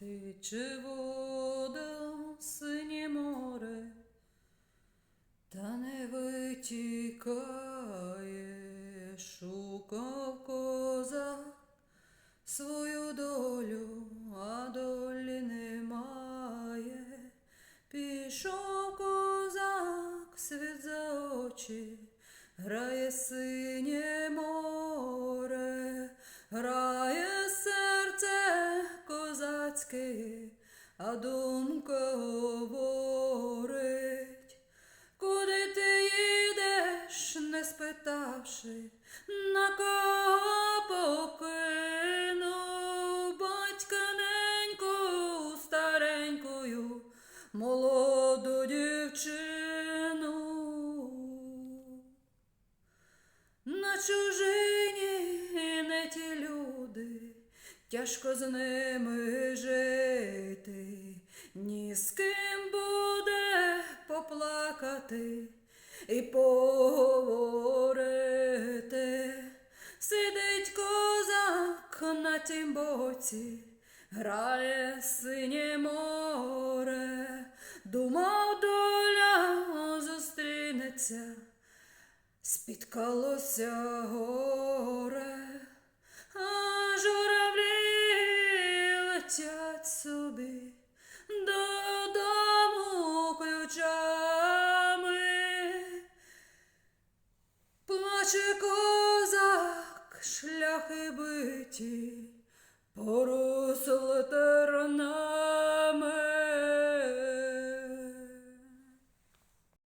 Тече вода, синє море, та не витікає, шукав козак свою долю, а долі немає. Пішов козак світ за очі, грає синє а думка говорить, куди ти їдеш, не спитавши, на кого покинув батька неньку старенькою, молоду дівчину. На чужині не ті люди, тяжко з ними жити, ні з ким буде поплакати і поговорити. Сидить козак на тім боці, грає синє море, думав доля зустрінеться. Спіткалося горе, летять собі додому ключами. Плаче козак, шляхи биті, поросли тернами.